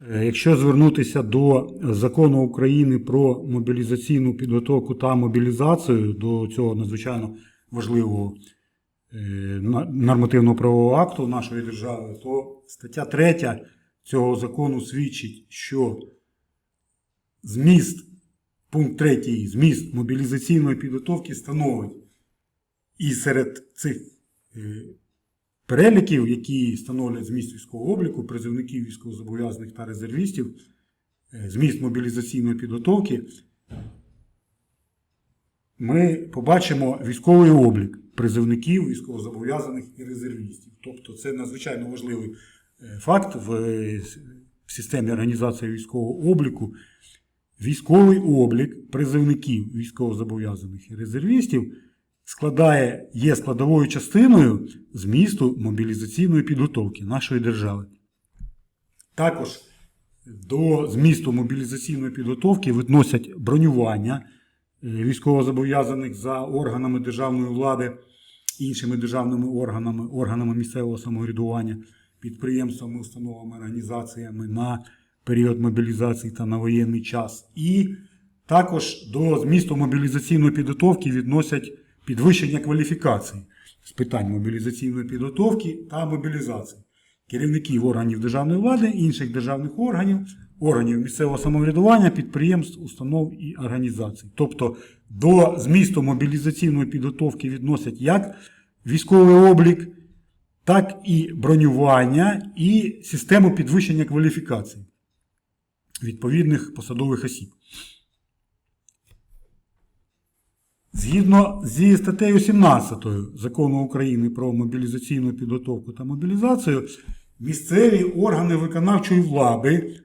Е, Якщо звернутися до закону України про мобілізаційну підготовку та мобілізацію, до цього надзвичайно важливого е, нормативно-правового акту нашої держави, то стаття 3 цього закону свідчить, що зміст, пункт 3, зміст мобілізаційної підготовки становить і серед цих е, переліків, які становлять зміст військового обліку, призовників військовозобов'язаних та резервістів, е, зміст мобілізаційної підготовки, ми побачимо військовий облік призовників, військовозобов'язаних і резервістів. Тобто це надзвичайно важливий е, факт е, в системі організації військового обліку. Військовий облік призовників військовозобов'язаних і резервістів складає, є складовою частиною змісту мобілізаційної підготовки нашої держави. Також до змісту мобілізаційної підготовки відносять бронювання е, військовозобов'язаних за органами державної влади, іншими державними органами, органами місцевого самоврядування, підприємствами, установами, організаціями на період мобілізації та на воєнний час. І також до змісту мобілізаційної підготовки відносять підвищення кваліфікації з питань мобілізаційної підготовки та мобілізації керівників органів державної влади, інших державних органів, органів місцевого самоврядування, підприємств, установ і організацій. Тобто до змісту мобілізаційної підготовки відносять як військовий облік, так і бронювання і систему підвищення кваліфікації відповідних посадових осіб. Згідно зі статтею 17 Закону України про мобілізаційну підготовку та мобілізацію, місцеві органи виконавчої влади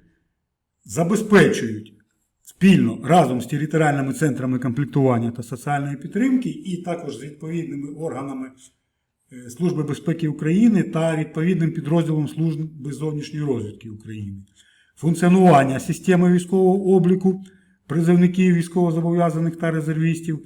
забезпечують спільно разом з територіальними центрами комплектування та соціальної підтримки, і також з відповідними органами е, Служби безпеки України та відповідним підрозділом Служби зовнішньої розвідки України. Функціонування системи військового обліку призовників військовозобов'язаних та резервістів.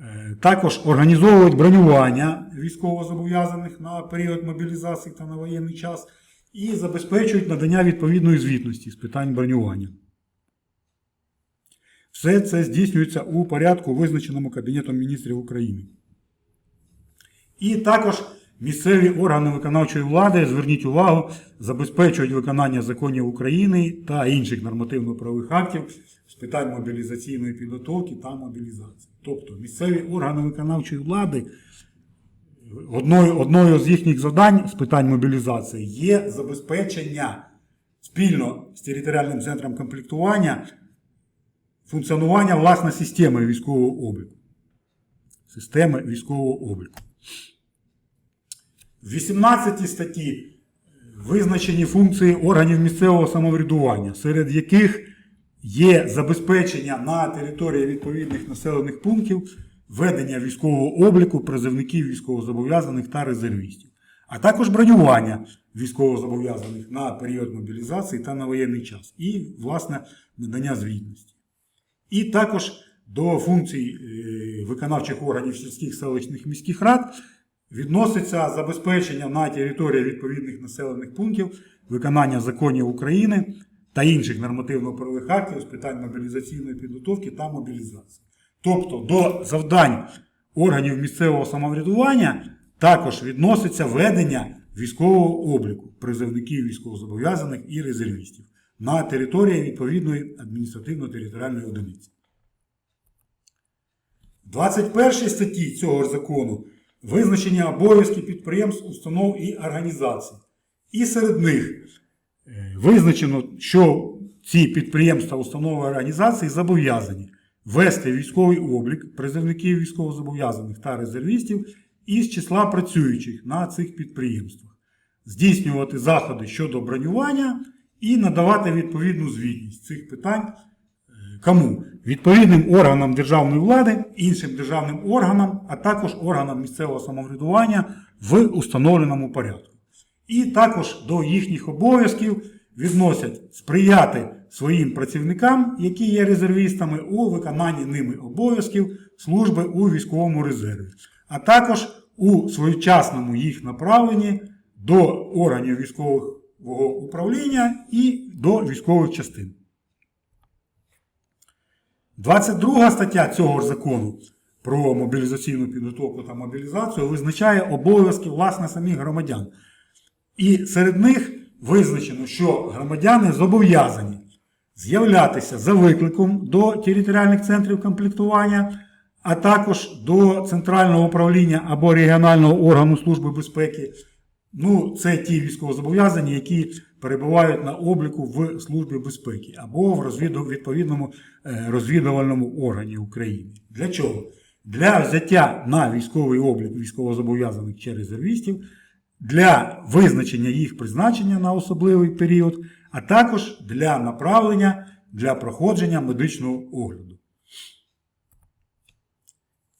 Е, Також організовують бронювання військовозобов'язаних на період мобілізації та на воєнний час і забезпечують надання відповідної звітності з питань бронювання. Все це здійснюється у порядку, визначеному Кабінетом міністрів України. І також місцеві органи виконавчої влади, зверніть увагу, забезпечують виконання законів України та інших нормативно-правових актів з питань мобілізаційної підготовки та мобілізації. Тобто місцеві органи виконавчої влади, одною, одною з їхніх завдань з питань мобілізації є забезпечення спільно з територіальним центром комплектування функціонування власне системи військового обліку. Системи військового обліку. В 18 статті визначені функції органів місцевого самоврядування, серед яких є забезпечення на території відповідних населених пунктів ведення військового обліку призовників військовозобов'язаних та резервістів, а також бронювання військовозобов'язаних на період мобілізації та на воєнний час, і, власне, надання звітності. І також до функцій е, виконавчих органів сільських селищних міських рад відноситься забезпечення на території відповідних населених пунктів виконання законів України та інших нормативно-правових актів з питань мобілізаційної підготовки та мобілізації. Тобто до завдань органів місцевого самоврядування також відноситься ведення військового обліку призовників військовозобов'язаних і резервістів на території відповідної адміністративно-територіальної одиниці. В 21 статті цього ж закону визначення обов'язків підприємств, установ і організацій. І серед них визначено, що ці підприємства, установи організації зобов'язані вести військовий облік призовників військовозобов'язаних та резервістів із числа працюючих на цих підприємствах, здійснювати заходи щодо бронювання і надавати відповідну звітність цих питань Кому? Відповідним органам державної влади, іншим державним органам, а також органам місцевого самоврядування в установленому порядку. І також до їхніх обов'язків відносять сприяти своїм працівникам, які є резервістами, у виконанні ними обов'язків служби у військовому резерві, а також у своєчасному їх направленні до органів військового управління і до військових частин. 22 стаття цього ж закону про мобілізаційну підготовку та мобілізацію визначає обов'язки власне самих громадян. І серед них визначено, що громадяни зобов'язані з'являтися за викликом до територіальних центрів комплектування, а також до центрального управління або регіонального органу Служби безпеки. Ну, це ті військовозобов'язані, які перебувають на обліку в Службі безпеки або в розвіду- відповідному е, розвідувальному органі України. Для чого? Для взяття на військовий облік військовозобов'язаних чи резервістів, для визначення їх призначення на особливий період, а також для направлення для проходження медичного огляду.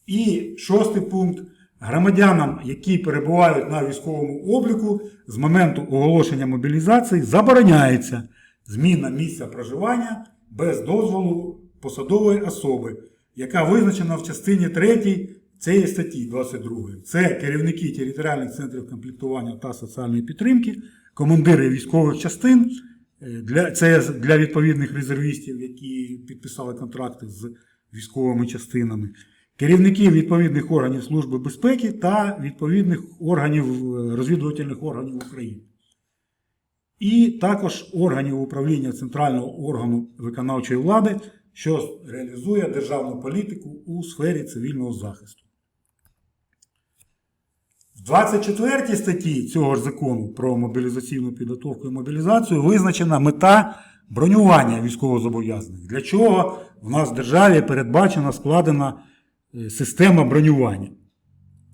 І шостий пункт. Громадянам, які перебувають на військовому обліку, з моменту оголошення мобілізації забороняється зміна місця проживання без дозволу посадової особи, яка визначена в частині 3 цієї статті 22. Це керівники територіальних центрів комплектування та соціальної підтримки, командири військових частин. Е, Для, це для відповідних резервістів, які підписали контракти з військовими частинами, керівників відповідних органів Служби безпеки та відповідних органів е, розвідувальних органів України. І також органів управління центрального органу виконавчої влади, що реалізує державну політику у сфері цивільного захисту. В 24 статті цього ж закону про мобілізаційну підготовку і мобілізацію визначена мета бронювання військовозобов'язаних. Для чого в нас в державі передбачена складена е, система бронювання?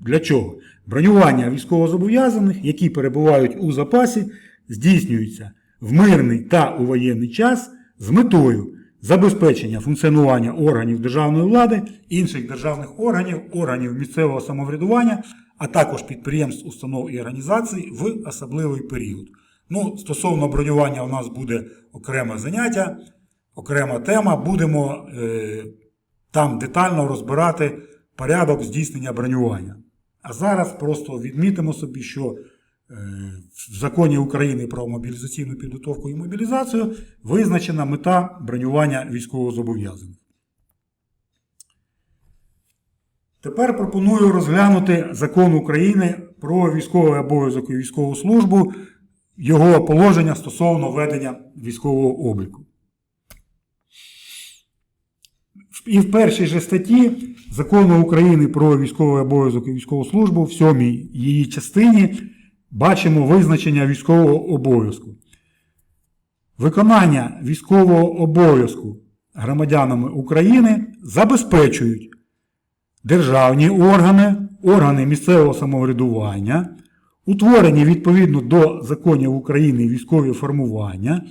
Для чого? Бронювання військовозобов'язаних, які перебувають у запасі, здійснюється в мирний та у воєнний час з метою забезпечення функціонування органів державної влади, інших державних органів, органів місцевого самоврядування, а також підприємств, установ і організацій в особливий період. Ну, стосовно бронювання, у нас буде окреме заняття, окрема тема. Будемо е, там детально розбирати порядок здійснення бронювання. А зараз просто відмітимо собі, що е, в законі України про мобілізаційну підготовку і мобілізацію визначена мета бронювання військовозобов'язаних. Тепер пропоную розглянути закон України про військовий обов'язок і військову службу, його положення стосовно ведення військового обліку. І в першій же статті закону України про військовий обов'язок і військову службу, в сьомій її частині, бачимо визначення військового обов'язку. Виконання військового обов'язку громадянами України забезпечують державні органи, органи місцевого самоврядування, утворені відповідно до законів України військові формування,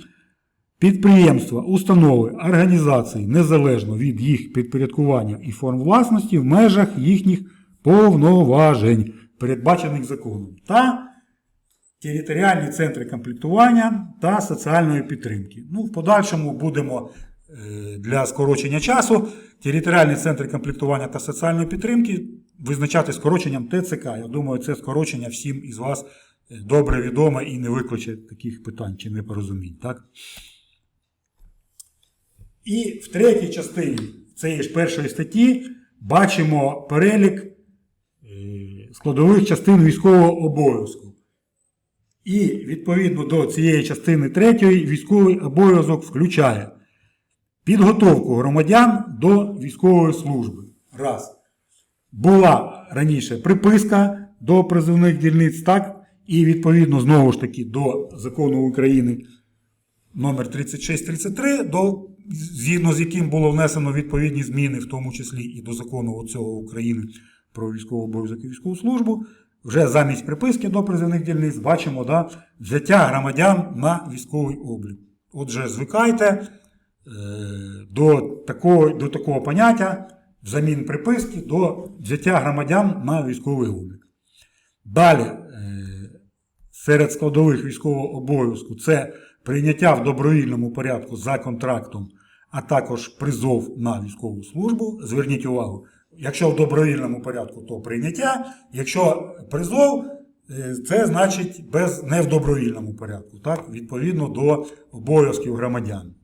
підприємства, установи, організації незалежно від їх підпорядкування і форм власності в межах їхніх повноважень, передбачених законом, та територіальні центри комплектування та соціальної підтримки. Ну, в подальшому будемо для скорочення часу територіальні центри комплектування та соціальної підтримки визначати скороченням ТЦК. Я думаю, це скорочення всім із вас е, добре відоме і не викличе таких питань чи непорозумінь. Так? І в третій частині цієї ж першої статті бачимо перелік е, складових частин військового обов'язку. І відповідно до цієї частини третьої військовий обов'язок включає підготовку громадян до військової служби. Раз. Була раніше приписка до призовних дільниць, так, і відповідно знову ж таки до закону України номер 3633, до, згідно з яким було внесено відповідні зміни, в тому числі і до закону цього України про військовий обов'язок і військову службу. Вже замість приписки до призовних дільниць бачимо да, взяття громадян на військовий облік. Отже, звикайте до, такого, до такого поняття взамін приписки до взяття громадян на військовий облік. Далі, е, серед складових військового обов'язку це прийняття в добровільному порядку за контрактом, а також призов на військову службу. Зверніть увагу, якщо в добровільному порядку, то прийняття, якщо призов Е, Це значить без, не в добровільному порядку, так? відповідно до обов'язків громадян.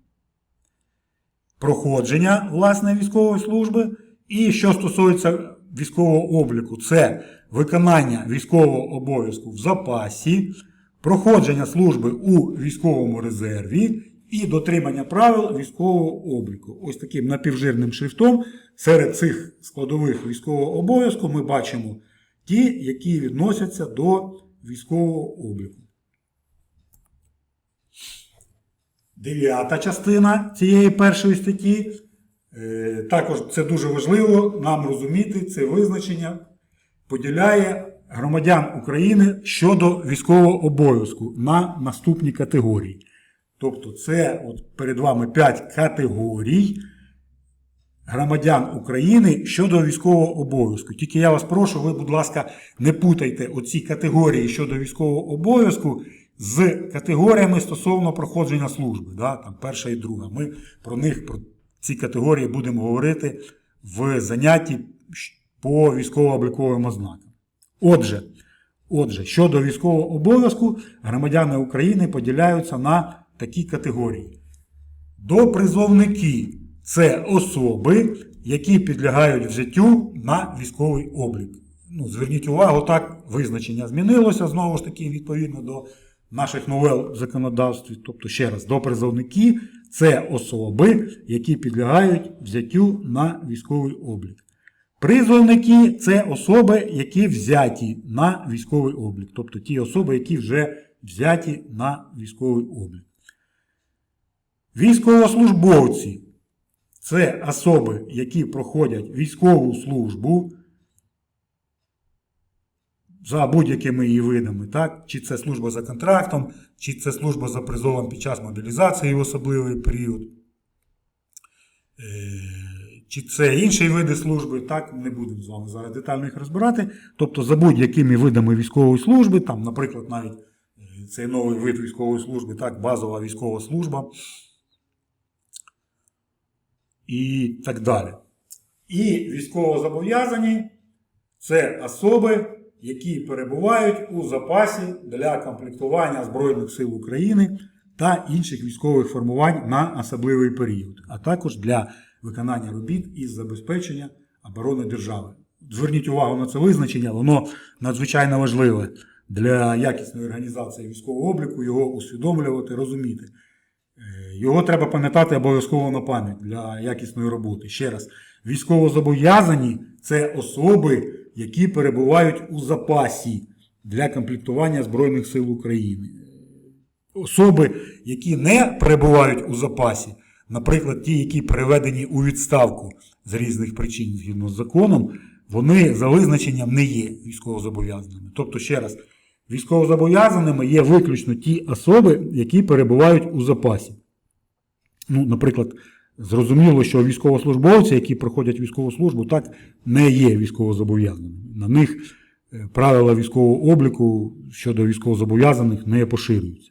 Проходження власне військової служби. І що стосується військового обліку, це виконання військового обов'язку в запасі, проходження служби у військовому резерві і дотримання правил військового обліку. Ось таким напівжирним шрифтом серед цих складових військового обов'язку ми бачимо ті, які відносяться до військового обліку. Дев'ята частина цієї першої статті. е, Також це дуже важливо нам розуміти це визначення поділяє громадян України щодо військового обов'язку на наступні категорії. Тобто, це от перед вами 5 категорій громадян України щодо військового обов'язку. Тільки я вас прошу, ви, будь ласка, не путайте оці категорії щодо військового обов'язку з категоріями стосовно проходження служби. Да? Там перша і друга. Ми про них, про ці категорії будемо говорити в занятті по військово-обліковим ознакам. Отже, отже, щодо військового обов'язку, громадяни України поділяються на такі категорії. Допризовники це особи, які підлягають вжиттю на військовий облік. Ну, зверніть увагу, так, визначення змінилося знову ж таки відповідно до наших новел в законодавстві. Тобто, ще раз, допризовники це особи, які підлягають взяттю на військовий облік. Призовники це особи, які взяті на військовий облік. Тобто ті особи, які вже взяті на військовий облік. Військовослужбовці це особи, які проходять військову службу за будь-якими її видами, так? чи це служба за контрактом, чи це служба за призовом під час мобілізації в особливий період, Е, чи це інші види служби, так, не будемо з вами зараз детально їх розбирати. Тобто за будь-якими видами військової служби, там, наприклад, навіть е, цей новий вид військової служби, так, базова військова служба і так далі. І військовозобов'язані це особи, які перебувають у запасі для комплектування Збройних сил України та інших військових формувань на особливий період, а також для виконання робіт із забезпечення оборони держави. Зверніть увагу на це визначення, воно надзвичайно важливе для якісної організації військового обліку, його усвідомлювати, розуміти. Е, Його треба пам'ятати обов'язково на пам'ять для якісної роботи. Ще раз, військовозобов'язані це особи, які перебувають у запасі для комплектування Збройних сил України. Особи, які не перебувають у запасі, наприклад, ті, які переведені у відставку з різних причин згідно з законом, вони за визначенням не є військовозобов'язаними. Тобто, ще раз, військовозобов'язаними є виключно ті особи, які перебувають у запасі. Ну, наприклад, зрозуміло, що військовослужбовці, які проходять військову службу, так не є військовозобов'язаними. На них е, правила військового обліку щодо військовозобов'язаних не поширюються.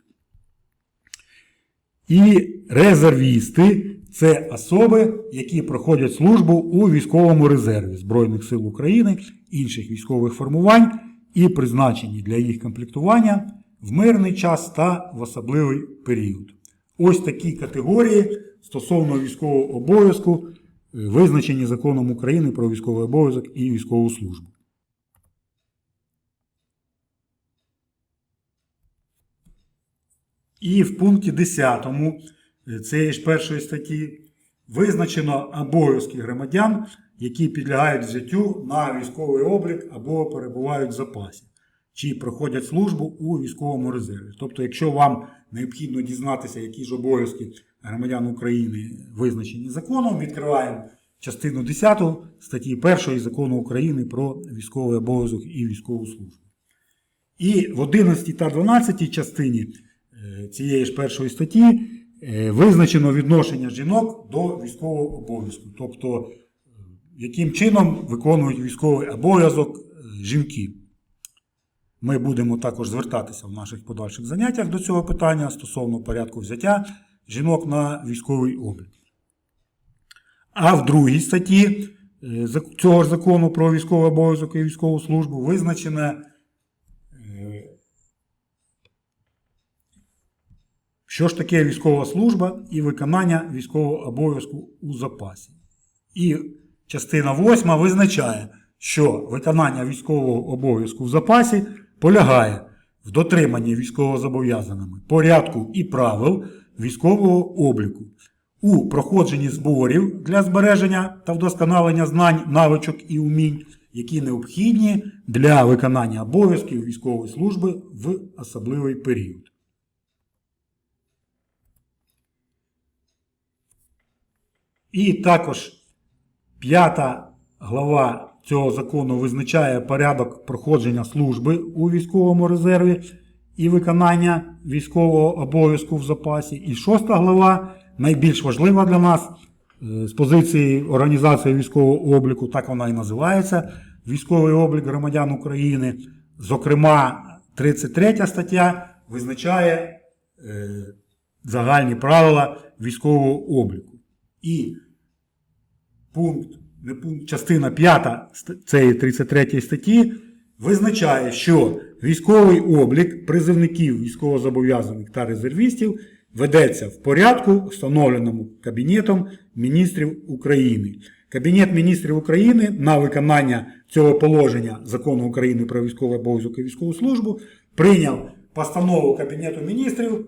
І резервісти це особи, які проходять службу у військовому резерві Збройних сил України, інших військових формувань і призначені для їх комплектування в мирний час та в особливий період. Ось такі категорії стосовно військового обов'язку, е, визначені законом України про військовий обов'язок і військову службу. І в пункті 10 е, цієї ж першої статті визначено обов'язки громадян, які підлягають взяттю на військовий облік або перебувають в запасі, чи проходять службу у військовому резерві. Тобто, якщо вам необхідно дізнатися, які ж обов'язки громадян України визначені законом, відкриваємо частину 10 статті 1 закону України про військовий обов'язок і військову службу. І в 11 та 12 частині е, цієї ж першої статті е, визначено відношення жінок до військового обов'язку. Тобто, е, яким чином виконують військовий обов'язок жінки. Ми будемо також звертатися в наших подальших заняттях до цього питання стосовно порядку взяття жінок на військовий облік. А в другій статті е, цього ж закону про військовий обов'язок і військову службу визначене, е, що ж таке військова служба і виконання військового обов'язку у запасі. І частина 8 визначає, що виконання військового обов'язку в запасі полягає в дотриманні військовозобов'язаними порядку і правил військового обліку, у проходженні зборів для збереження та вдосконалення знань, навичок і умінь, які необхідні для виконання обов'язків військової служби в особливий період. І також п'ята глава цього закону визначає порядок проходження служби у військовому резерві і виконання військового обов'язку в запасі. І шоста глава найбільш важлива для нас е, з позиції організації військового обліку, так вона і називається військовий облік громадян України. Зокрема, 33 стаття визначає е, загальні правила військового обліку. І пункт, частина 5 цієї 33 статті визначає, що військовий облік призивників військовозобов'язаних та резервістів ведеться в порядку, встановленому Кабінетом міністрів України. Кабінет міністрів України на виконання цього положення закону України про військовий обов'язок і військову службу прийняв постанову Кабінету міністрів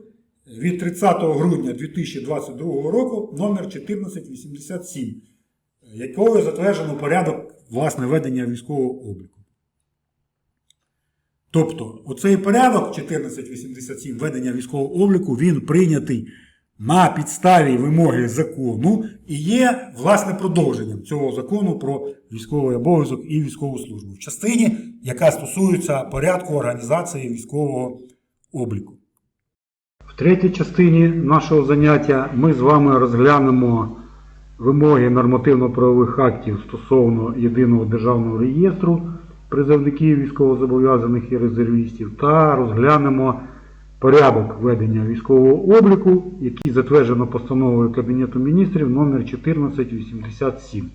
від 30 грудня 2022 року номер 1487 якою затверджено порядок власне ведення військового обліку. Тобто, оцей порядок 1487 ведення військового обліку він прийнятий на підставі вимоги закону і є власне продовженням цього закону про військовий обов'язок і військову службу в частині, яка стосується порядку організації військового обліку. В третій частині нашого заняття ми з вами розглянемо вимоги нормативно-правових актів стосовно єдиного державного реєстру призовників військовозобов'язаних і резервістів та розглянемо порядок ведення військового обліку, який затверджено постановою Кабінету міністрів номер 1487.